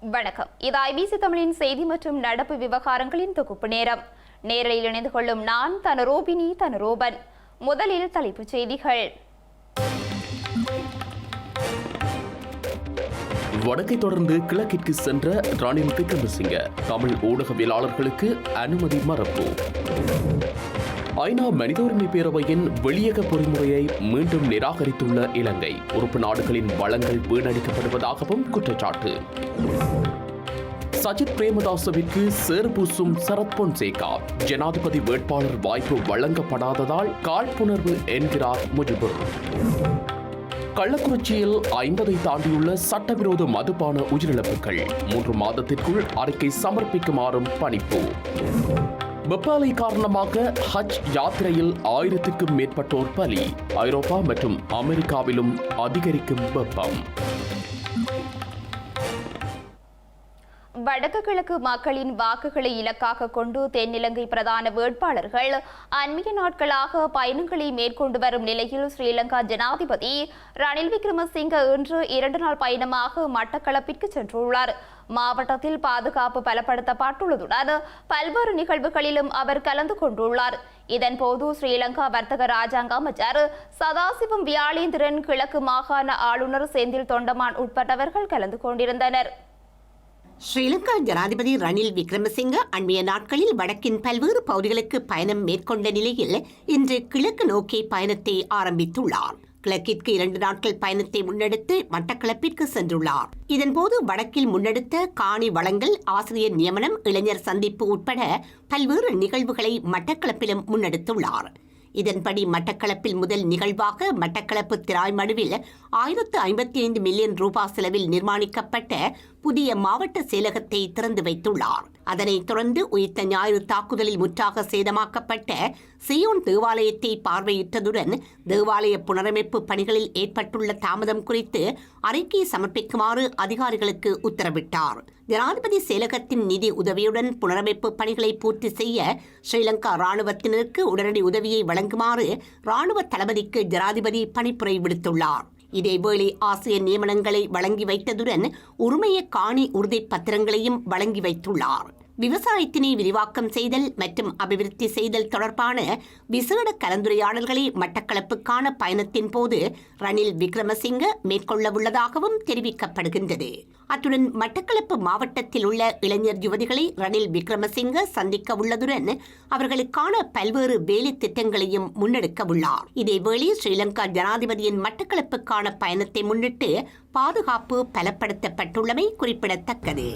வணக்கம். இது ஐபிசி தமிழின் செய்தி மற்றும் நடப்பு விவகாரங்களின் தொகுப்பு நேரம். நேரலில் இணைந்து கொள்ளும் நான் தனரோபினி தனரோபன். முதலில் தலைப்புச் செய்திகள். வடக்கை தொடர்ந்து கிழக்கிற்கு சென்ற ரணில் விக்ரமசிங்க தமிழ் ஊடகவியலாளர்களுக்கு அனுமதி மறப்பு ஐநா மனித உரிமை பேரவையின் வெளியக பொறிமுறையை மீண்டும் நிராகரித்துள்ள இலங்கை. உறுப்பு நாடுகளின் வளங்கள் வீணடிக்கப்படுவதாகவும் குற்றச்சாட்டு. சஜித் பிரேமதாசவிற்கு சேர்பூசும் சரத் பொன்சேகா. ஜனாதிபதி வேட்பாளர் வாய்ப்பு வழங்கப்படாததால் காழ்ப்புணர்வு என்கிறார் முஜிபுர். கள்ளக்குறிச்சியில் ஐம்பதை தாண்டியுள்ள சட்டவிரோத மதுபான உயிரிழப்புகள். மூன்று மாதத்திற்குள் அறிக்கை சமர்ப்பிக்குமாறும் பணிப்பு. வெப்பாலை காரணமாக ஹஜ் யாத்திரையில் ஆயிரத்துக்கும் மேற்பட்டோர் பலி. ஐரோப்பா மற்றும் அமெரிக்காவிலும் அதிகரிக்கும் வெப்பம். வடக்கு கிழக்கு மக்களின் வாக்குகளை இலக்காக கொண்டு தென்னிலங்கை பிரதான வேட்பாளர்கள் அண்மைய நாட்களாக பயணங்களை மேற்கொண்டு வரும் நிலையில் ஸ்ரீலங்கா ஜனாதிபதி ரணில் விக்ரமசிங்க இன்று இரண்டு நாள் பயணமாக மட்டக்களப்பிற்கு சென்றுள்ளார். மாவட்டத்தில் பாதுகாப்பு பலப்படுத்தப்பட்டுள்ளதுடன் பல்வேறு நிகழ்வுகளிலும் அவர் கலந்து கொண்டுள்ளார். இதன்போது ஸ்ரீலங்கா வர்த்தக ராஜாங்க அமைச்சர் சதாசிவம் வியாளேந்திரன் கிழக்கு மாகாண ஆளுநர் செந்தில் தொண்டமான் உட்பட்டவர்கள் கலந்து கொண்டிருந்தனர். ஸ்ரீலங்கா ஜனாதிபதி ரணில் விக்ரமசிங்க அண்மைய நாட்களில் வடக்கின் பல்வேறு பகுதிகளுக்கு பயணம் மேற்கொண்ட நிலையில் இன்று கிழக்கு நோக்கி பயணத்தை ஆரம்பித்துள்ளார். கிழக்கிற்கு இரண்டு நாட்கள் பயணத்தை முன்னெடுத்து மட்டக்களப்பிற்கு சென்றுள்ளார். இதன்போது வடக்கில் முன்னெடுத்த காணி வளங்கள் ஆசிரியர் நியமனம் இளைஞர் சந்திப்பு உட்பட பல்வேறு நிகழ்வுகளை மட்டக்களப்பிலும் முன்னெடுத்துள்ளார். இதன்படி மட்டக்களப்பில் முதல் நிகழ்வாக மட்டக்களப்பு திராய்மடுவில் ஆயிரத்து ஐம்பத்தி ஐந்து மில்லியன் ரூபாய் செலவில் நிர்மாணிக்கப்பட்ட புதிய மாவட்ட செயலகத்தை திறந்து வைத்துள்ளார். அதனைத் தொடர்ந்து உயிர்த்த ஞாயிறு தாக்குதலில் முற்றாக சேதமாக்கப்பட்ட சியோன் தேவாலயத்தை பார்வையிட்டதுடன் தேவாலய புனரமைப்பு பணிகளில் ஏற்பட்டுள்ள தாமதம் குறித்து அறிக்கை சமர்ப்பிக்குமாறு அதிகாரிகளுக்கு உத்தரவிட்டார். ஜனாதிபதி செயலகத்தின் நிதி உதவியுடன் புனரமைப்பு பணிகளை பூர்த்தி செய்ய ஸ்ரீலங்கா ராணுவத்தினருக்கு உடனடி உதவியை வழங்குமாறு ராணுவ தளபதிக்கு ஜனாதிபதி பணிப்புரை விடுத்துள்ளார். இதேவேளை ஆசிரியர் நியமனங்களை வழங்கி வைத்ததுடன் உரிமைய காணி உறுதி பத்திரங்களையும் வழங்கி வைத்துள்ளார். விவசாயத்தினை விரிவாக்கம் செய்தல் மற்றும் அபிவிருத்தி செய்தல் தொடர்பான விசேட கலந்துரையாடல்களை மட்டக்களப்புக்கான பயணத்தின் போது ரணில் விக்ரமசிங்க மேற்கொள்ளவுள்ளதாகவும் தெரிவிக்கப்படுகின்றது. அத்துடன் மட்டக்களப்பு மாவட்டத்தில் உள்ள இளைஞர் யுவதிகளை ரணில் விக்ரமசிங்க சந்திக்க உள்ளதுடன் அவர்களுக்கான பல்வேறு வேலை திட்டங்களையும் முன்னெடுக்க உள்ளார். இதேவேளை ஸ்ரீலங்கா ஜனாதிபதியின் மட்டக்களப்புக்கான பயணத்தை முன்னிட்டு பாதுகாப்பு பலப்படுத்தப்பட்டுள்ளமை குறிப்பிடத்தக்கது.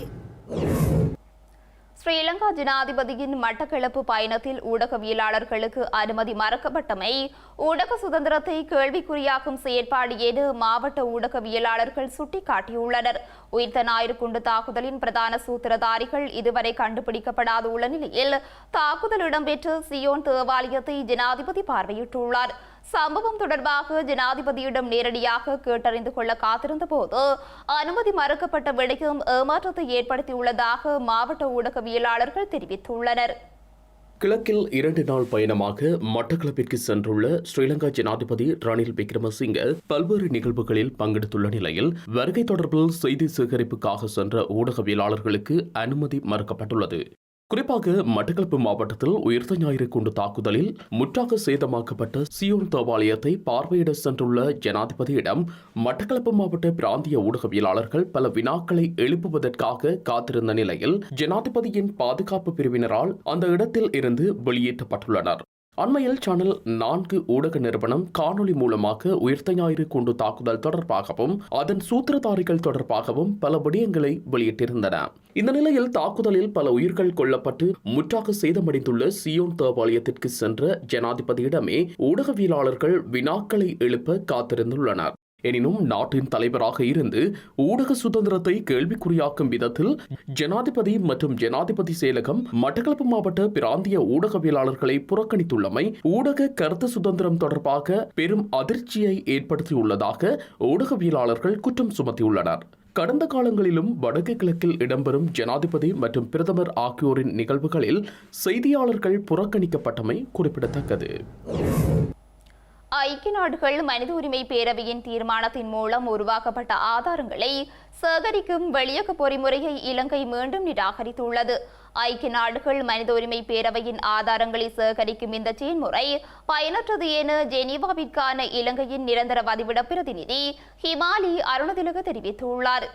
ஸ்ரீலங்கா ஜனாதிபதியின் மட்டக்களப்பு பயணத்தில் ஊடகவியலாளர்களுக்கு அனுமதி மறக்கப்பட்டமை ஊடக சுதந்திரத்தை கேள்விக்குறியாக்கும் செயற்பாடு என மாவட்ட ஊடகவியலாளர்கள் சுட்டிக்காட்டியுள்ளனர். உயிர்த்த ஞாயிறு குண்டு தாக்குதலின் பிரதான சூத்திரதாரிகள் இதுவரை கண்டுபிடிக்கப்படாது உள்ள நிலையில் தாக்குதல் இடம்பெற்ற சியோன் தேவாலயத்தை ஜனாதிபதி பார்வையிட்டுள்ளார். சம்பவம் தொடர்பாக ஜனாதிபதியிடம் நேரடியாக கேட்டறிந்து கொள்ள காத்திருந்த போது அனுமதி மறுக்கப்பட்ட விடயம் ஏமாற்றத்தை ஏற்படுத்தியுள்ளதாக மாவட்ட ஊடகவியலாளர்கள் தெரிவித்துள்ளனர். கிழக்கில் இரண்டு நாள் பயணமாக மட்டக்களப்பிற்கு சென்றுள்ள ஸ்ரீலங்கா ஜனாதிபதி ரணில் விக்ரமசிங்க பல்வேறு நிகழ்வுகளில் பங்கெடுத்துள்ள நிலையில் வருகை தொடர்பில் செய்தி சேகரிப்புக்காக சென்ற ஊடகவியலாளர்களுக்கு அனுமதி மறுக்கப்பட்டுள்ளது. குறிப்பாக மட்டக்களப்பு மாவட்டத்தில் உயிர்த்த ஞாயிறு குண்டு தாக்குதலில் முற்றாக சேதமாக்கப்பட்ட சியோன் தேவாலயத்தை பார்வையிட சென்றுள்ள ஜனாதிபதியிடம் மட்டக்களப்பு மாவட்ட பிராந்திய ஊடகவியலாளர்கள் பல வினாக்களை எழுப்புவதற்காக காத்திருந்த நிலையில் ஜனாதிபதியின் பாதுகாப்பு பிரிவினரால் அந்த இடத்தில் இருந்து வெளியேற்றப்பட்டுள்ளனர். அண்மையில் சேனல் நான்கு ஊடக நிறுவனம் காணொலி மூலமாக உயிர்த்த ஞாயிறு குண்டு தாக்குதல் தொடர்பாகவும் அதன் சூத்திரதாரிகள் தொடர்பாகவும் பல விடயங்களை வெளியிட்டிருந்தன. இந்த நிலையில் தாக்குதலில் பல உயிர்கள் கொல்லப்பட்டு முற்றாக சேதமடைந்துள்ள சியோன் தேவாலயத்திற்கு சென்ற ஜனாதிபதியிடமே ஊடகவியலாளர்கள் வினாக்களை எழுப்ப காத்திருந்துள்ளனர். எனினும் நாட்டின் தலைவராக இருந்து ஊடக சுதந்திரத்தை கேள்விக்குறியாக்கும் விதத்தில் ஜனாதிபதி மற்றும் ஜனாதிபதி செயலகம் மட்டக்களப்பு மாவட்ட பிராந்திய ஊடகவியலாளர்களை புறக்கணித்துள்ளமை ஊடக கருத்து சுதந்திரம் தொடர்பாக பெரும் அதிர்ச்சியை ஏற்படுத்தியுள்ளதாக ஊடகவியலாளர்கள் குற்றம் சுமத்தியுள்ளனர். கடந்த காலங்களிலும் வடக்கு கிழக்கில் இடம்பெறும் ஜனாதிபதி மற்றும் பிரதமர் ஆகியோரின் நிகழ்வுகளில் செய்தியாளர்கள் புறக்கணிக்கப்பட்டமை குறிப்பிடத்தக்கது. ஐக்கிய நாடுகள் மனித உரிமை பேரவையின் தீர்மானத்தின் மூலம் உருவாக்கப்பட்ட ஆதாரங்களை சேகரிக்கும் வெளியக பொறிமுறையை இலங்கை மீண்டும் நிராகரித்துள்ளது. ஐக்கிய நாடுகள் மனித உரிமை பேரவையின் ஆதாரங்களை சேகரிக்கும் இந்த செயல்முறை பயனற்றது என ஜெனீவாவிற்கான இலங்கையின் நிரந்தர வதிவிட பிரதிநிதி ஹிமாலி அருணதிலக தெரிவித்துள்ளார்.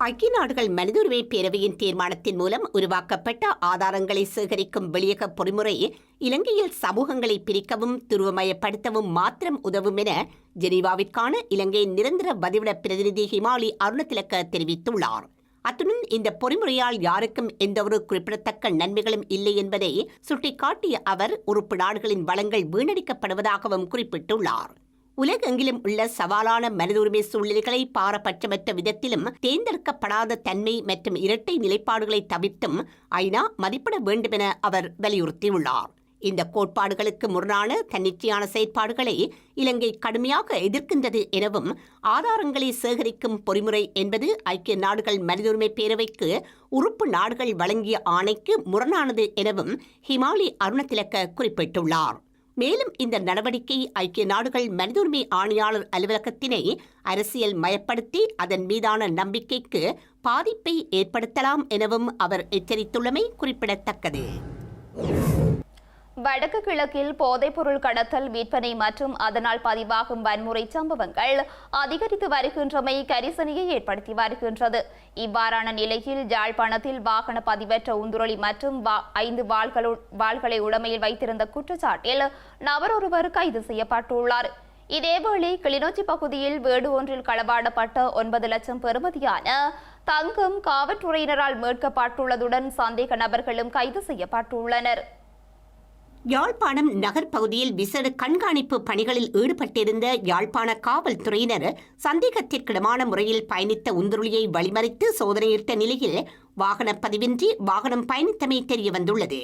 ஐக்கிய நாடுகள் மனித உரிமை பேரவையின் தீர்மானத்தின் மூலம் உருவாக்கப்பட்ட ஆதாரங்களை சேகரிக்கும் வெளியக பொறிமுறை இலங்கையில் சமூகங்களை பிரிக்கவும் துருவமயப்படுத்தவும் மாத்திரம் உதவும் என ஜெனீவாவிற்கான இலங்கையின் நிரந்தர பதிவிட பிரதிநிதி ஹிமாலி அருணதிலக்க தெரிவித்துள்ளார். அத்துடன் இந்த பொறிமுறையால் யாருக்கும் எந்தவொரு குறிப்பிடத்தக்க நன்மைகளும் இல்லை என்பதை சுட்டிக்காட்டிய அவர் உறுப்பு நாடுகளின் வளங்கள் வீணடிக்கப்படுவதாகவும் குறிப்பிட்டுள்ளார். உலகெங்கிலும் உள்ள சவாலான மனித உரிமை சூழ்நிலைகளை பாரபட்சமற்ற விதத்திலும் தேர்ந்தெடுக்கப்படாத தன்மை மற்றும் இரட்டை நிலைப்பாடுகளை தவிர்த்தும் ஐநா மதிப்பிட வேண்டும் என அவர் வலியுறுத்தியுள்ளார். இந்த கோட்பாடுகளுக்கு முரணான தன்னிச்சையான செயற்பாடுகளை இலங்கை கடுமையாக எதிர்க்கின்றது எனவும் ஆதாரங்களை சேகரிக்கும் பொறிமுறை என்பது ஐக்கிய நாடுகள் மனித உரிமை பேரவைக்கு உறுப்பு நாடுகள் வழங்கிய ஆணைக்கு முரணானது எனவும் ஹிமாலி அருணதிலக்க குறிப்பிட்டுள்ளார். மேலும் இந்த நடவடிக்கை ஐக்கிய நாடுகள் மனித உரிமை ஆணையாளர் அலுவலகத்தினை அரசியல் மயப்படுத்தி அதன் மீதான நம்பிக்கைக்கு பாதிப்பை ஏற்படுத்தலாம் எனவும் அவர் எச்சரித்துள்ளமை குறிப்பிடத்தக்கது. வடக்கு கிழக்கில் போதைப்பொருள் கடத்தல் விற்பனை மற்றும் அதனால் பதிவாகும் வன்முறை சம்பவங்கள் அதிகரித்து வருகின்றமை கரிசனையை ஏற்படுத்தி வருகின்றது. இவ்வாறான நிலையில் யாழ்ப்பாணத்தில் வாகன பதிவற்ற உந்துரளி மற்றும் ஐந்து வாள்களை உடமையில் வைத்திருந்த குற்றச்சாட்டில் நபர் ஒருவர் கைது செய்யப்பட்டுள்ளார். இதேவேளை கிளிநொச்சி பகுதியில் வீடு ஒன்றில் களவாடப்பட்ட ஒன்பது லட்சம் பெறுமதியான தங்கம் காவல்துறையினரால் மீட்கப்பட்டுள்ளதுடன் சந்தேக நபர்களும் கைது செய்யப்பட்டுள்ளனர். யாழ்ப்பாணம் நகர் பகுதியில் விசேட கண்காணிப்பு பணிகளில் ஈடுபட்டிருந்த யாழ்ப்பாண காவல்துறையினர் சந்தேகத்திற்கிடமான முறையில் பயணித்த உந்துருளியை வழிமறித்து சோதனையிட்ட நிலையில் வாகன பதிவின்றி வாகனம் பயணித்தமை தெரிய வந்துள்ளது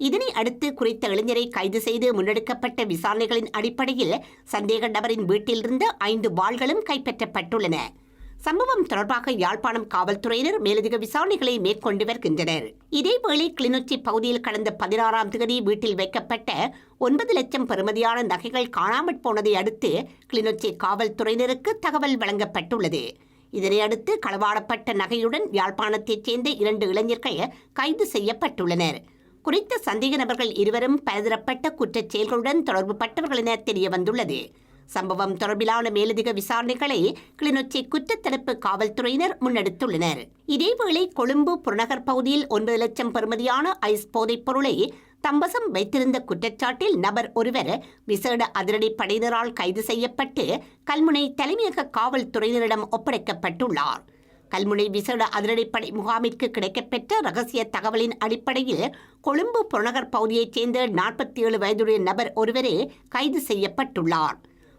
இதனை அடுத்து குறித்த இளைஞரை கைது செய்து முன்னெடுக்கப்பட்ட விசாரணைகளின் அடிப்படையில் சந்தேக நபரின் வீட்டிலிருந்து ஐந்து வாள்களும் கைப்பற்றப்பட்டுள்ளன. சம்பவம் தொடர்பாக யாழ்ப்பாணம் காவல்துறையினர் மேலதிக விசாரணைகளை மேற்கொண்டு வருகின்றனர். இதேவேளை கிளிநொச்சி பகுதியில் கடந்த பதினாறாம் தேதி வீட்டில் வைக்கப்பட்ட ஒன்பது லட்சம் பெறுமதியான நகைகள் காணாமற் போனதை அடுத்து கிளிநொச்சி காவல்துறையினருக்கு தகவல் வழங்கப்பட்டுள்ளது. இதனையடுத்து களவாடப்பட்ட நகையுடன் யாழ்ப்பாணத்தைச் சேர்ந்த இரண்டு இளைஞர்கள் கைது செய்யப்பட்டுள்ளனர். குறித்த சந்தேக நபர்கள் இருவரும் பலதரப்பட்ட குற்றச் செயல்களுடன் தொடர்புபட்டவர்கள் என தெரிய வந்துள்ளது சம்பவம் தொடர்பிலான மேலதிக விசாரணைகளை கிளிநொச்சி குற்றத்தடுப்பு காவல்துறையினர் முன்னெடுத்துள்ளனர். இதேவேளை கொழும்பு புறநகர் பகுதியில் ஒன்பது லட்சம் பெறுமதியான ஐஸ் போதைப் பொருளை தம்பசம் வைத்திருந்த குற்றச்சாட்டில் நபர் ஒருவர் விசேட அதிரடி படையினரால் கைது செய்யப்பட்டு கல்முனை தலைமையக காவல்துறையினரிடம் ஒப்படைக்கப்பட்டுள்ளார். கல்முனை விசேட அதிரடிப்படை முகாமிற்கு கிடைக்கப்பெற்ற ரகசிய தகவலின் அடிப்படையில் கொழும்பு புறநகர் பகுதியைச் சேர்ந்த நாற்பத்தி ஏழு வயதுடைய நபர் ஒருவரே கைது செய்யப்பட்டுள்ளார்.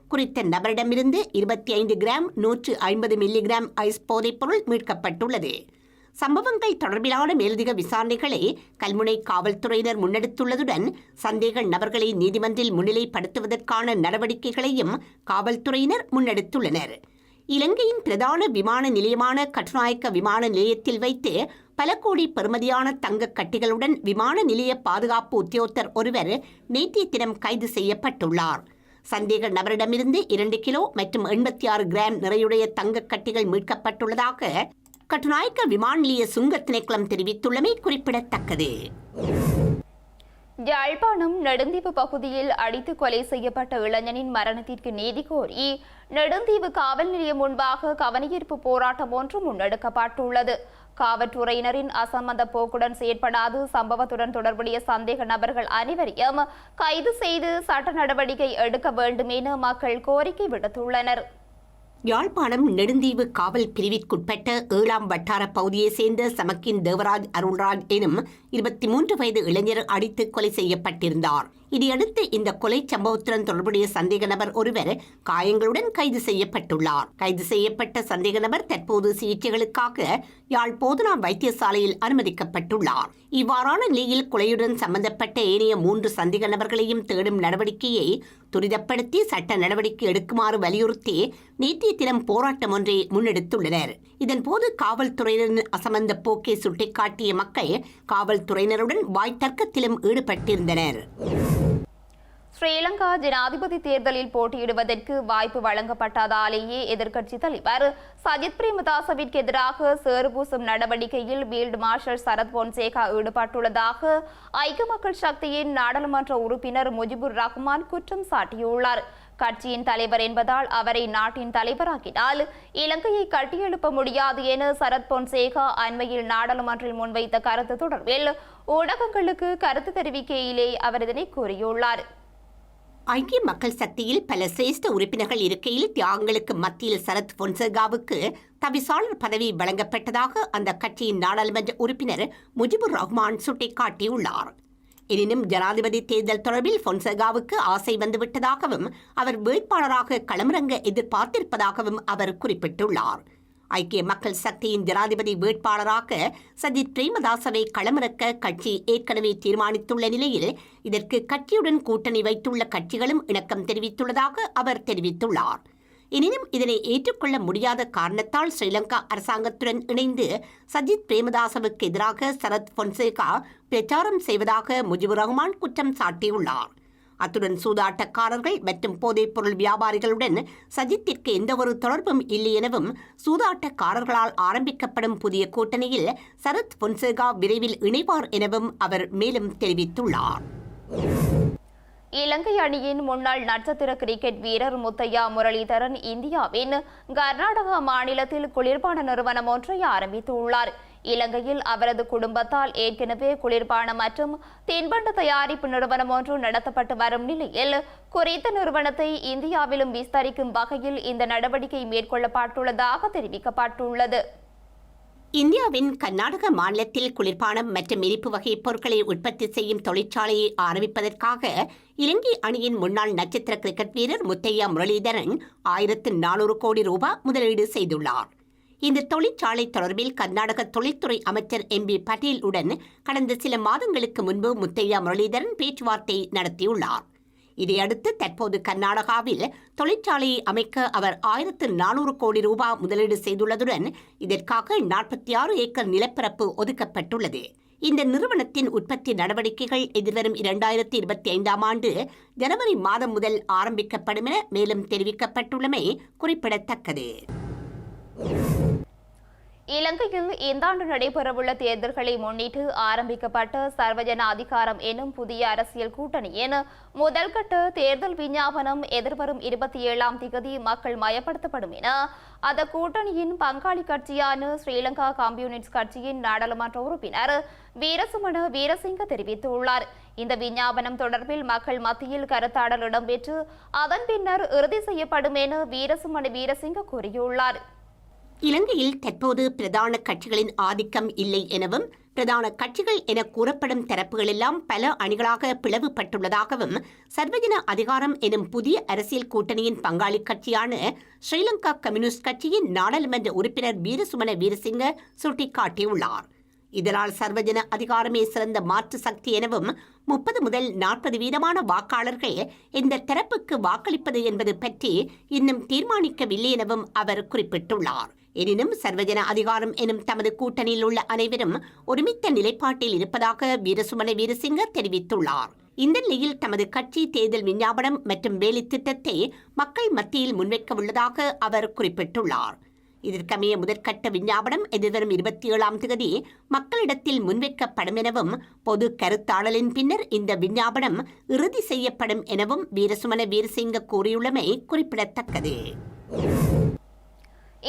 குறித்த நபரிடமிருந்து இருபத்தி ஐந்து கிராம் நூற்று ஐம்பது மில்லிகிராம் ஐஸ் போதைப்பொருள் மீட்கப்பட்டுள்ளது. சம்பவங்கள் தொடர்பிலான மேலதிக விசாரணைகளை கல்முனை காவல்துறையினர் முன்னெடுத்துள்ளதுடன் சந்தேக நபர்களை நீதிமன்றில் முன்னிலைப்படுத்துவதற்கான நடவடிக்கைகளையும் காவல்துறையினர் முன்னெடுத்துள்ளனர். இலங்கையின் பிரதான விமான நிலையமான கட்டுநாயக்க விமான நிலையத்தில் வைத்து பல கோடி பெறுமதியான தங்கக் கட்டிகளுடன் விமான நிலைய பாதுகாப்பு உத்தியோகத்தர் ஒருவர் நேற்றைய தினம் கைது செய்யப்பட்டுள்ளார். சந்தேக நபரிடமிருந்து இரண்டு கிலோ மற்றும் எண்பத்தி ஆறு கிராம் நிறையுடைய தங்கக் கட்டிகள் மீட்கப்பட்டுள்ளதாக கட்டுநாயக்க விமான நிலைய சுங்க திணைக்களம் தெரிவித்துள்ளமை குறிப்பிடத்தக்கது. யாழ்ப்பாணம் நெடுந்தீவு பகுதியில் அடித்து கொலை செய்யப்பட்ட இளைஞனின் மரணத்திற்கு நீதி கோரி நெடுந்தீவு காவல் நிலையம் முன்பாக கவனஈர்ப்பு போராட்டம் ஒன்று முன்னெடுக்கப்பட்டுள்ளது. காவல்துறையினரின் அசம்பந்த போக்குடன் செயற்படாது. சம்பவத்துடன் தொடர்புடைய சந்தேக நபர்கள் அனைவரையும் கைது செய்து சட்ட நடவடிக்கை எடுக்க வேண்டும் என மக்கள் கோரிக்கை விடுத்துள்ளனர். யாழ்ப்பாணம் நெடுந்தீவு காவல் பிரிவிற்குட்பட்ட ஏழாம் வட்டார பகுதியைச் சேர்ந்த சமக்கின் தேவராஜ் அருள்ராஜ் எனும் இருபத்தி மூன்று வயது இளைஞர் அடித்து கொலை செய்யப்பட்டிருந்தார். இதையடுத்து இந்த கொலை சம்பவத்துடன் தொடர்புடைய சந்தேக நபர் ஒருவர் காயங்களுடன் கைது செய்யப்பட்டுள்ளார். கைது செய்யப்பட்ட சந்தேக நபர் தற்போது சிகிச்சைகளுக்காக யாழ் போதனா வைத்தியசாலையில் அனுமதிக்கப்பட்டுள்ளார். இவ்வாறான நிலையில் கொலையுடன் சம்பந்தப்பட்ட ஏனைய மூன்று சந்தேக நபர்களையும் தேடும் நடவடிக்கையை துரிதப்படுத்தி சட்ட நடவடிக்கை எடுக்குமாறு வலியுறுத்தி நேற்றைய தினம் போராட்டம் ஒன்றை முன்னெடுத்துள்ளனர். இதன்போது காவல்துறையினரின் அசமந்த போக்கை சுட்டிக்காட்டிய மக்கள் காவல்துறையினருடன் வாய்த்தர்க்கத்திலும் ஈடுபட்டிருந்தனர். ஸ்ரீலங்கா ஜனாதிபதி தேர்தலில் போட்டியிடுவதற்கு வாய்ப்பு வழங்கப்பட்டதாலேயே எதிர்க்கட்சி தலைவர் சஜித் பிரேமதாசவிற்கு எதிராக சேறுபூசும் நடவடிக்கையில் பீல்டு மார்ஷல் சரத் பொன்சேகா ஈடுபட்டுள்ளதாக ஐக்கிய மக்கள் சக்தியின் நாடாளுமன்ற உறுப்பினர் முஜிபுர் ரஹ்மான் குற்றம் சாட்டியுள்ளார். கட்சியின் தலைவர் என்பதால் அவரை நாட்டின் தலைவராக்கினால் இலங்கையை கட்டியெழுப்ப முடியாது என சரத் பொன்சேகா அண்மையில் நாடாளுமன்றில் முன்வைத்த கருத்து தொடர்பில் ஊடகங்களுக்கு கருத்து தெரிவிக்கையிலே அவர் இதனை கூறியுள்ளார். ஐக்கிய மக்கள் சக்தியில் பல சிரேஷ்ட உறுப்பினர்கள் இருக்கையில் தியாகங்களுக்கு மத்தியில் சரத் பொன்சேகாவுக்கு தவிசாளர் பதவி வழங்கப்பட்டதாக அந்த கட்சியின் நாடாளுமன்ற உறுப்பினர் முஜிபுர் ரஹ்மான் சுட்டிக்காட்டியுள்ளார். எனினும் ஜனாதிபதி தேர்தல் தொடர்பில் பொன்சேகாவுக்கு ஆசை வந்துவிட்டதாகவும் அவர் வேட்பாளராக களமிறங்க எதிர்பார்த்திருப்பதாகவும் அவர் குறிப்பிட்டுள்ளார். ஐக்கிய மக்கள் சக்தியின் ஜனாதிபதி வேட்பாளராக சஜித் பிரேமதாசவை களமிறக்க கட்சி ஏற்கனவே தீர்மானித்துள்ள நிலையில் இதற்கு கட்சியுடன் கூட்டணி வைத்துள்ள கட்சிகளும் இணக்கம் தெரிவித்துள்ளதாக அவர் தெரிவித்துள்ளார். எனினும் இதனை ஏற்றுக்கொள்ள முடியாத காரணத்தால் ஸ்ரீலங்கா அரசாங்கத்துடன் இணைந்து சஜித் பிரேமதாசவுக்கு எதிராக சரத் பொன்சேகா பிரச்சாரம் செய்வதாக முஜிபுர் ரஹ்மான் குற்றம் சாட்டியுள்ளார். அத்துடன் சூதாட்டக்காரர்கள் மற்றும் போதைப்பொருள் வியாபாரிகளுடன் சஜித்திற்கு எந்தவொரு தொடர்பும் இல்லை எனவும் சூதாட்டக்காரர்களால் ஆரம்பிக்கப்படும் புதிய கூட்டணியில் சரத் பொன்சேகா விரைவில் இணைவார் எனவும் அவர் மேலும் தெரிவித்துள்ளார். இலங்கை அணியின் முன்னாள் நட்சத்திர கிரிக்கெட் வீரர் முத்தையா முரளிதரன் இந்தியாவின் கர்நாடகா மாநிலத்தில் குளிர்பான நிறுவனம் ஒன்றை ஆரம்பித்துள்ளார். இலங்கையில் அவரது குடும்பத்தால் ஏற்கனவே குளிர்பான மற்றும் தின்பண்ட தயாரிப்பு நிறுவனம் ஒன்று நடத்தப்பட்டு வரும் நிலையில் குறித்த நிறுவனத்தை இந்தியாவிலும் விஸ்தரிக்கும் வகையில் இந்த நடவடிக்கை மேற்கொள்ளப்பட்டுள்ளதாக தெரிவிக்கப்பட்டுள்ளது. இந்தியாவின் கர்நாடக மாநிலத்தில் குளிர்பானம் மற்றும் இனிப்பு வகை பொருட்களை உற்பத்தி செய்யும் தொழிற்சாலையை ஆரம்பிப்பதற்காக இலங்கை அணியின் முன்னாள் நட்சத்திர கிரிக்கெட் வீரர் முத்தையா முரளிதரன் ஆயிரத்து நானூறு கோடி ரூபாய் முதலீடு செய்துள்ளார். இந்த தொழிற்சாலை தொடர்பில் கர்நாடக தொழில்துறை அமைச்சர் எம் பி பட்டேல் உடன் கடந்த சில மாதங்களுக்கு முன்பு முத்தையா முரளிதரன் பேச்சுவார்த்தை நடத்தியுள்ளார். இதையடுத்து தற்போது கர்நாடகாவில் தொழிற்சாலையை அமைக்க அவர் ஆயிரத்து நானூறு கோடி ரூபாய் முதலீடு செய்துள்ளதுடன் இதற்காக நாற்பத்தி ஆறு ஏக்கர் நிலப்பரப்பு ஒதுக்கப்பட்டுள்ளது. இந்த நிறுவனத்தின் உற்பத்தி நடவடிக்கைகள் எதிர்வரும் இரண்டாயிரத்தி இருபத்தி ஐந்தாம் ஆண்டு ஜனவரி மாதம் முதல் ஆரம்பிக்கப்படும் என மேலும் தெரிவிக்கப்பட்டுள்ளமை குறிப்பிடத்தக்கது. இலங்கையில் இந்த ஆண்டு நடைபெறவுள்ள தேர்தல்களை முன்னிட்டு ஆரம்பிக்கப்பட்ட சர்வஜன அதிகாரம் எனும் புதிய அரசியல் கூட்டணி என முதல்கட்ட தேர்தல் விஞ்ஞாபனம் எதிர்வரும் இருபத்தி ஏழாம் திகதி மக்கள் மயப்படுத்தப்படும் என அந்த கூட்டணியின் பங்காளி கட்சியான ஸ்ரீலங்கா கம்யூனிஸ்ட் கட்சியின் நாடாளுமன்ற உறுப்பினர் வீரசுமண வீரசிங்க தெரிவித்துள்ளார். இந்த விஞ்ஞாபனம் தொடர்பில் மக்கள் மத்தியில் கருத்தாடல் இடம்பெற்று அதன் பின்னர் இறுதி செய்யப்படும் என வீரசுமண வீரசிங்க கூறியுள்ளார். இலங்கையில் தற்போது பிரதான கட்சிகளின் ஆதிக்கம் இல்லை எனவும் பிரதான கட்சிகள் என கூறப்படும் தரப்புகளெல்லாம் பல அணிகளாக பிளவுபட்டுள்ளதாகவும் சர்வஜன அதிகாரம் எனும் புதிய அரசியல் கூட்டணியின் பங்காளி கட்சியான ஸ்ரீலங்கா கம்யூனிஸ்ட் கட்சியின் நாடாளுமன்ற உறுப்பினர் வீரசுமன வீரசிங்க சுட்டிக்காட்டியுள்ளார். இதனால் சர்வஜன அதிகாரமே சிறந்த மாற்று சக்தி எனவும் முப்பது முதல் நாற்பது வீதமான வாக்காளர்கள் இந்த தரப்புக்கு வாக்களிப்பது என்பது பற்றி இன்னும் தீர்மானிக்கவில்லை எனவும் அவர் குறிப்பிட்டுள்ளார். எனினும் சர்வஜன அதிகாரம் எனும் தமது கூட்டணியில் உள்ள அனைவரும் ஒருமித்த நிலைப்பாட்டில் இருப்பதாக வீரசுமன வீரசிங்க தெரிவித்துள்ளார். இந்த நிலையில் தமது கட்சி தேர்தல் விஞ்ஞாபனம் மற்றும் வேலை திட்டத்தை மக்கள் மத்தியில் முன்வைக்க உள்ளதாக அவர் குறிப்பிட்டுள்ளார். இதற்கமைய முதற்கட்ட விஞ்ஞாபனம் எதிர்வரும் இருபத்தி ஏழாம் தேதி மக்களிடத்தில் முன்வைக்கப்படும் எனவும் பொது கருத்தாடலின் பின்னர் இந்த விஞ்ஞாபனம் இறுதி செய்யப்படும் எனவும் வீரசுமன வீரசிங்க கூறியுள்ளமை குறிப்பிடத்தக்கது.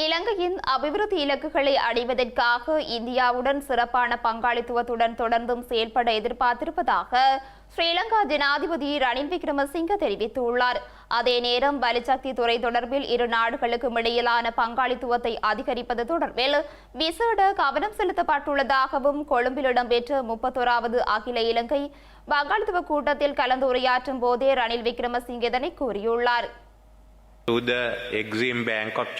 இலங்கையின் அபிவிருத்தி இலக்குகளை அடைவதற்காக இந்தியாவுடன் சிறப்பான பங்காளித்துவத்துடன் தொடர்ந்தும் செயல்பட எதிர்பார்த்திருப்பதாக ஸ்ரீலங்கா ஜனாதிபதி ரணில் விக்ரமசிங்க தெரிவித்துள்ளார். அதே நேரம் பலிசக்தி துறை தொடர்பில் இரு நாடுகளுக்கும் இடையிலான பங்காளித்துவத்தை அதிகரிப்பது தொடர்பில் விசேட கவனம் செலுத்தப்பட்டுள்ளதாகவும் கொழும்பில் இடம்பெற்ற முப்பத்தோராவது அகில இலங்கை பங்காளித்துவ கூட்டத்தில் கலந்துரையாற்றும் போதே ரணில் விக்ரமசிங்க இதனை கூறியுள்ளார்.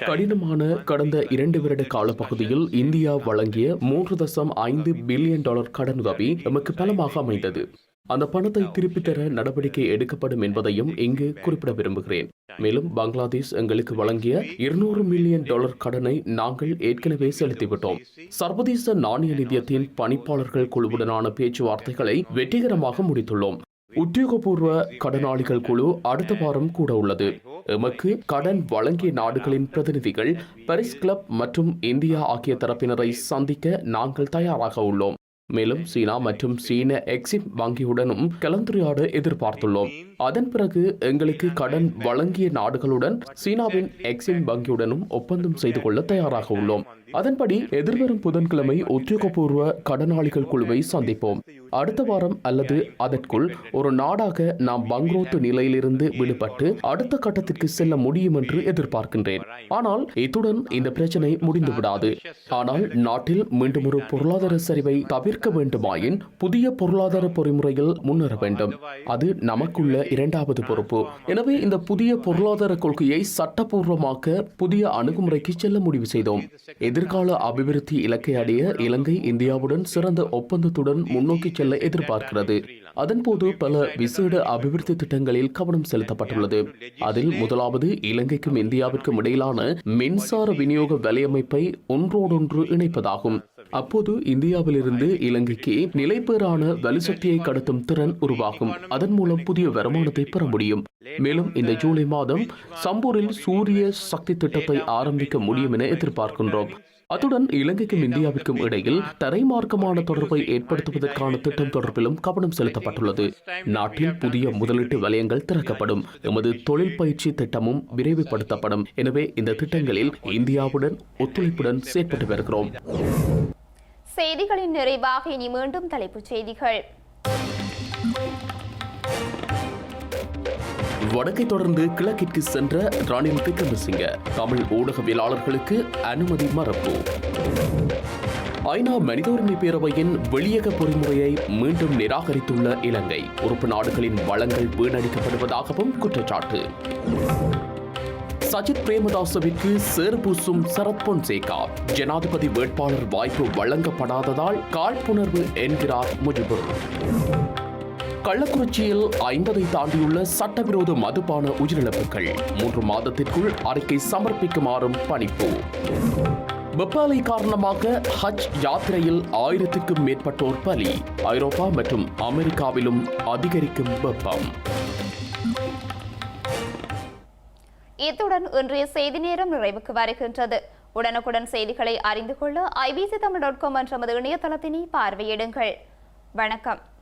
கடினமான கடந்த இரண்டு வருட காலப்பகுதியில் இந்தியா வழங்கிய மூன்று தசம் ஐந்து பில்லியன் டாலர் கடனுதவி எமக்கு பலமாக அமைந்தது. அந்த பணத்தை திருப்பித் தர நடவடிக்கை எடுக்கப்படும் என்பதையும் இங்கு குறிப்பிட விரும்புகிறேன். மேலும் பங்களாதேஷ் எங்களுக்கு வழங்கிய இருநூறு மில்லியன் டாலர் கடனை நாங்கள் ஏற்கனவே செலுத்திவிட்டோம். சர்வதேச நாணய நிதியத்தின் பணிப்பாளர்கள் குழுவுடனான பேச்சுவார்த்தைகளை வெற்றிகரமாக முடித்துள்ளோம். உத்தியோகபூர்வ கடனாளிகள் குழு அடுத்த வாரம் கூட உள்ளது. எமக்கு கடன் வழங்கிய நாடுகளின் பிரதிநிதிகள் பரிஸ் கிளப் மற்றும் இந்தியா ஆகிய தரப்பினரை சந்திக்க நாங்கள் தயாராக உள்ளோம். மேலும் சீனா மற்றும் சீன எக்ஸிம் வங்கியுடனும் கலந்துரையாட எதிர்பார்த்துள்ளோம். அதன் பிறகு எங்களுக்கு கடன் வழங்கிய நாடுகளுடன் சீனாவின் எக்ஸிம் வங்கியுடனும் ஒப்பந்தம் செய்து கொள்ள தயாராக உள்ளோம். அதன்படி எதிர்வரும் புதன்கிழமை உத்தியோகபூர்வ கடனாளிகள் குழுவை சந்திப்போம். அடுத்த வாரம் அல்லது அதற்குள் ஒரு நாடாக நாம் பங்க்ரோத்து நிலையிலிருந்து விடுபட்டு அடுத்த கட்டத்திற்கு செல்ல முடியும் என்று எதிர்பார்க்கின்றேன். ஆனால் இத்துடன் இந்த பிரச்சனை முடிந்து விடாது ஆனால் நாட்டில் மீண்டும் ஒரு பொருளாதார சரிவை தவிர்க்க வேண்டுமாயின் புதிய பொருளாதார பொறிமுறையில் முன்னேற வேண்டும். அது நமக்குள்ள இரண்டாவது பொறுப்பு. எனவே இந்த புதிய பொருளாதார கொள்கையை சட்டபூர்வமாக்க புதிய அணுகுமுறைக்கு செல்ல முடிவு செய்தோம். எதிர்கால அபிவிருத்தி இலக்கை அடைய இலங்கை இந்தியாவுடன் சிறந்த ஒப்பந்தத்துடன் முன்னோக்கி செல்ல எதிர்பார்க்கிறது. அதன்போது பல விசேட அபிவிருத்தி திட்டங்களில் கவனம் செலுத்தப்பட்டுள்ளது. அதில் முதலாவது இலங்கைக்கும் இந்தியாவிற்கும் இடையிலான மின்சார விநியோக வலையமைப்பை ஒன்றோடொன்று இணைப்பதாகும். அப்போது இந்தியாவிலிருந்து இலங்கைக்கு நிலைப்பேறான வலுசக்தியை கடத்தும் திறன் உருவாகும். அதன் மூலம் புதிய வருமானத்தை பெற முடியும். மேலும் இந்த ஜூலை மாதம் சம்பூரில் சூரிய சக்தி திட்டத்தை ஆரம்பிக்க முடியும் என எதிர்பார்க்கின்றோம். அத்துடன் இலங்கைக்கும் இந்தியாவிற்கும் இடையில் தரைமார்க்கமான தொடர்பை ஏற்படுத்துவதற்கான திட்டம் தொடர்பிலும் கவனம் செலுத்தப்பட்டுள்ளது. நாட்டில் புதிய முதலீட்டு வலயங்கள் திறக்கப்படும். எமது தொழில் பயிற்சி திட்டமும் விரைவுபடுத்தப்படும். எனவே இந்த திட்டங்களில் இந்தியாவுடன் ஒத்துழைப்புடன் செயற்பட்டு வருகிறோம். செய்திகளின் நிறைவாக இனி மீண்டும் தலைப்புச் செய்திகள். வடக்கை தொடர்ந்து கிழக்கிற்கு சென்ற ரணில் விக்ரமசிங்க தமிழ் ஊடகவியலாளர்களுக்கு அனுமதி மறப்பு ஐநா மனித உரிமை பேரவையின் வெளியக பொறிமுறையை மீண்டும் நிராகரித்துள்ள இலங்கை. உறுப்பு நாடுகளின் வளங்கள் வீணடிக்கப்படுவதாகவும் குற்றச்சாட்டு. சஜித் பிரேமதாசவிற்கு சேர்பூசும் சரத் பொன்சேகா. ஜனாதிபதி வேட்பாளர் வாய்ப்பு வழங்கப்படாததால் காழ்ப்புணர்வு என்கிறார் முஜிபுர். கள்ளக்குறிச்சியில் ஐம்பதை தாண்டியுள்ள சட்டவிரோத மதுபான உயிரிழப்புகள். மூன்று மாதத்திற்குள் அறிக்கை சமர்ப்பிக்குமாறும் பணிப்பு. வெப்பாலை காரணமாக ஹஜ் யாத்திரையில் ஆயிரத்துக்கும் மேற்பட்டோர் பலி. ஐரோப்பா மற்றும் அமெரிக்காவிலும் அதிகரிக்கும் வெப்பம். இத்துடன் இன்றைய செய்தி நேரம் நிறைவுக்கு வருகின்றது. உடனுக்குடன் செய்திகளை அறிந்து கொள்ள ஐபிசி தமிழ் டாட் காம் என்ற இணையதளத்தினை பார்வையிடுங்கள். வணக்கம்.